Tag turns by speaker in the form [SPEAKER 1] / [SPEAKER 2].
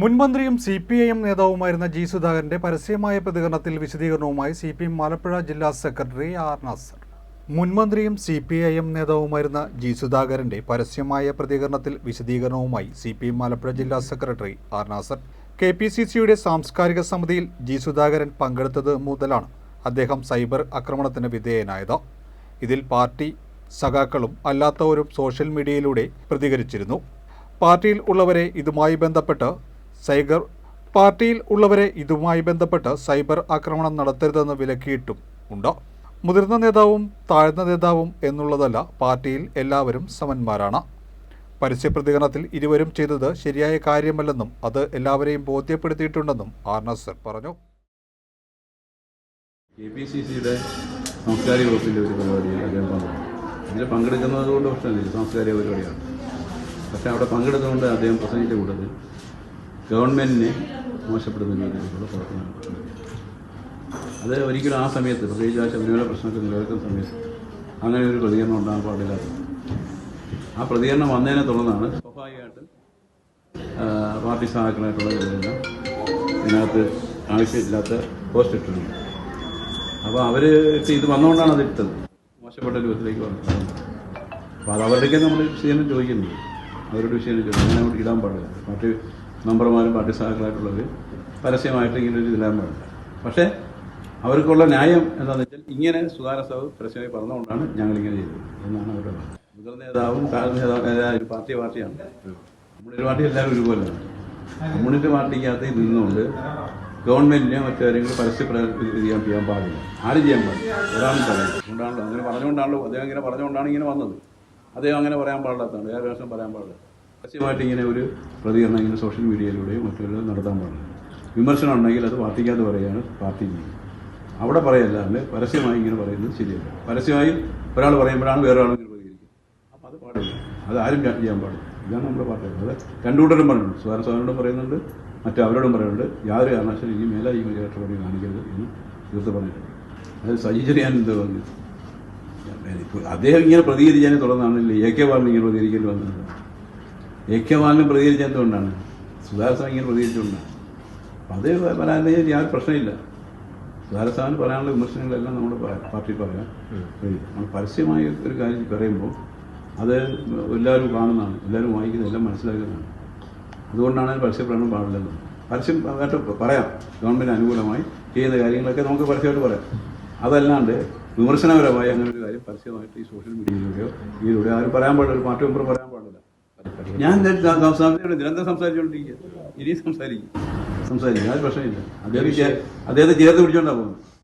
[SPEAKER 1] മുൻമന്ത്രിയും C P I M നേതാവുമായിരുന്ന G സുധാകരന്റെ പരസ്യമായ പ്രതികരണത്തിൽ വിശദീകരണവുമായി സി പി എം മലപ്പുഴ ജില്ലാ സെക്രട്ടറി ആർ നാസർ. മുൻമന്ത്രിയും സി പി ഐ എം നേതാവുമായിരുന്ന ജി സുധാകരന്റെ പരസ്യമായ പ്രതികരണത്തിൽ വിശദീകരണവുമായി സി പി എം മലപ്പുഴ ജില്ലാ secretary R Nasar. K P C സിയുടെ സാംസ്കാരിക സമിതിയിൽ ജി സുധാകരൻ പങ്കെടുത്തത് മുതലാണ് അദ്ദേഹം സൈബർ ആക്രമണത്തിന് വിധേയനായത്. ഇതിൽ പാർട്ടി സഖാക്കളും അല്ലാത്തവരും സോഷ്യൽ മീഡിയയിലൂടെ പ്രതികരിച്ചിരുന്നു. പാർട്ടിയിൽ ഉള്ളവരെ ഇതുമായി ബന്ധപ്പെട്ട് സൈബർ പാർട്ടിയിൽ ഉള്ളവരെ ഇതുമായി ബന്ധപ്പെട്ട് സൈബർ ആക്രമണം നടത്തരുതെന്ന് വിലക്കിയിട്ടും ഉണ്ട്? മുതിർന്ന നേതാവും താഴ്ന്ന നേതാവും എന്നുള്ളതല്ല പാർട്ടിയിൽ എല്ലാവരും സമന്മാരാണ്. പരസ്യ പ്രതികരണത്തിൽ ഇരുവരും ചെയ്തത് ശരിയായ കാര്യമല്ലെന്നും അത് എല്ലാവരെയും ബോധ്യപ്പെടുത്തിയിട്ടുണ്ടെന്നും ആർ നസർ പറഞ്ഞു.
[SPEAKER 2] കെ പി സി സിയുടെ സാംസ്കാരിക വകുപ്പിന്റെ ഒരു പരിപാടിയിൽ അദ്ദേഹം പങ്കെടുത്തു. അതിൽ പങ്കെടുക്കുന്നത് കൊണ്ട് പ്രശ്നമില്ല സാംസ്കാരിക പരിപാടിയാണ്. പക്ഷേ അവിടെ പങ്കെടുത്തുകൊണ്ട് അദ്ദേഹം പ്രസംഗിച്ച കൂട്ടത്തിൽ ഗവൺമെന്റിനെ മോശപ്പെടുത്തുന്ന രീതിയിലുള്ള പ്രവർത്തനങ്ങൾ അത് ഒരിക്കലും ആ സമയത്ത് പ്രത്യേകിച്ച് ആ ശബരിമല പ്രശ്നമൊക്കെ നിലനിൽക്കുന്ന സമയത്ത് അങ്ങനെ ഒരു പ്രതികരണം ഉണ്ടാകാൻ പാടില്ലാത്തത് ആ പ്രതികരണം വന്നതിനെ തുടർന്നാണ് സ്വാഭാവികമായിട്ട് പാർട്ടി സ്ഥാനാർത്ഥികളായിട്ടുള്ള ഇവരെല്ലാം ഇതിനകത്ത് ആവശ്യമില്ലാത്ത പോസ്റ്റ് ഇട്ടിട്ടുണ്ട്. അപ്പോൾ അവർ ഇത് വന്നുകൊണ്ടാണ് അത് ഇട്ടത്. മോശപ്പെട്ട രൂപത്തിലേക്ക് വന്നത്. അപ്പോൾ അത് അവരുടെയൊക്കെ നമ്മൾ വിഷയം ചോദിക്കുന്നുണ്ട്. അവരുടെ വിഷയം ചോദിക്കുന്നത് അങ്ങനെ ഇടാൻ പാടില്ല. പാർട്ടി മെമ്പർമാരും പാർട്ടി സഹാക്കളായിട്ടുള്ളവർ പരസ്യമായിട്ട് ഇങ്ങനെ ഒരു ഇതിലാൻ പാടില്ല പക്ഷേ അവർക്കുള്ള ന്യായം എന്താണെന്ന് വെച്ചാൽ ഇങ്ങനെ സുധാര സഭ പരസ്യമായി പറഞ്ഞുകൊണ്ടാണ് ഞങ്ങളിങ്ങനെ ചെയ്തത് എന്നാണ് അവരുടെ മുതിർന്ന നേതാവും താഴ്ന്ന നേതാവും ഒരു പാർട്ടി പാർട്ടിയാണ്. നമ്മുടെ പാർട്ടി എല്ലാവരും ഒരുപോലെയാണ് കമ്മ്യൂണിസ്റ്റ് പാർട്ടിക്കകത്ത് നിന്നുകൊണ്ട് ഗവൺമെന്റിനെ മറ്റു കാര്യങ്ങൾ പരസ്യ പ്ര- ചെയ്യാൻ ചെയ്യാൻ പാടില്ല. ആരും ചെയ്യാൻ പാടില്ല? ഒരാളും അതുകൊണ്ടാണല്ലോ അങ്ങനെ പറഞ്ഞുകൊണ്ടാണല്ലോ അദ്ദേഹം ഇങ്ങനെ പറഞ്ഞുകൊണ്ടാണ് ഇങ്ങനെ വന്നത്. അദ്ദേഹം അങ്ങനെ പറയാൻ പാടില്ലാത്തതാണ്. പ്രശ്നം പറയാൻ പാടില്ല. പരസ്യമായിട്ട് ഇങ്ങനെ ഒരു പ്രതികരണം ഇങ്ങനെ സോഷ്യൽ മീഡിയയിലൂടെയും മറ്റുള്ള നടത്താൻ പാടില്ല. വിമർശനം ഉണ്ടെങ്കിൽ അത് പാർട്ടിക്കകത്ത് പറയുകയാണ് പാർട്ടി ചെയ്യുന്നത് അവിടെ പറയല്ലാണ്ട് പരസ്യമായി ഇങ്ങനെ പറയുന്നത് ശരിയല്ല. പരസ്യമായി ഒരാൾ പറയുമ്പോഴാണ് വേറെ ആൾ ഇങ്ങനെ പ്രതികരിക്കുക. അപ്പം അത് പാടില്ല. അത് ആരും ചെയ്യാൻ പാടില്ല. ഇതാണ് നമ്മുടെ പാർട്ടി. അത് രണ്ടുകൂട്ടരും പറയുന്നുണ്ട്. സുധാര സ്വാമിയോടും പറയുന്നുണ്ട്. മറ്റു അവരോടും പറയുന്നുണ്ട്. യാതൊരു കാരണവശാലും ഇനി മേലെ ഈ മര്യാദ കാണിക്കരുത് എന്ന് തീർത്ത് പറഞ്ഞിട്ടുണ്ട്. അത് സജി ചെറിയാൻ എന്ത് പറഞ്ഞു? അദ്ദേഹം ഇങ്ങനെ പ്രതികരിച്ചതിനെ തുടർന്നാണല്ലോ എ കെ ബാലൻ ഇങ്ങനെ പ്രതികരിക്കേണ്ടി വന്നത് എ കെ ബാലനും പ്രതികരിച്ചെന്തുകൊണ്ടാണ് സുധാരസ്വാമി ഇങ്ങനെ പ്രതികരിച്ചുകൊണ്ടാണ് അത് വരാൻ യാതൊരു പ്രശ്നമില്ല. സുധാരസ്വാമി പറയാനുള്ള വിമർശനങ്ങളെല്ലാം നമ്മുടെ പാർട്ടി പറയാം. നമ്മൾ പരസ്യമായ ഒരു കാര്യം പറയുമ്പോൾ അത് എല്ലാവരും കാണുന്നതാണ് എല്ലാവരും വായിക്കുന്നത് എല്ലാം മനസ്സിലാക്കുന്നതാണ്. അതുകൊണ്ടാണ് അതിന് പരസ്യപ്പെടാനും പാടില്ലെന്ന് പരസ്യം ആയിട്ട് പറയാം ഗവൺമെന്റ് അനുകൂലമായി ചെയ്യുന്ന കാര്യങ്ങളൊക്കെ നമുക്ക് പരസ്യമായിട്ട് പറയാം. അതല്ലാണ്ട് വിമർശനപരമായി അങ്ങനെ ഒരു കാര്യം പരസ്യമായിട്ട് ഈ സോഷ്യൽ മീഡിയയിലൂടെയോ ഇതിലൂടെയോ ആരും പറയാൻ പാടില്ല ഒരു പാർട്ടി മെമ്പർ പറയാൻ പാടില്ല. ഞാൻ നിരന്തരം സംസാരിച്ചുകൊണ്ടിരിക്കുക ഇനിയും സംസാരിക്കും. സംസാരിക്കും. അത് പ്രശ്നമില്ല അദ്ദേഹം അദ്ദേഹത്തെ ചേർത്ത് പിടിച്ചോണ്ടാ പോകുന്നത്.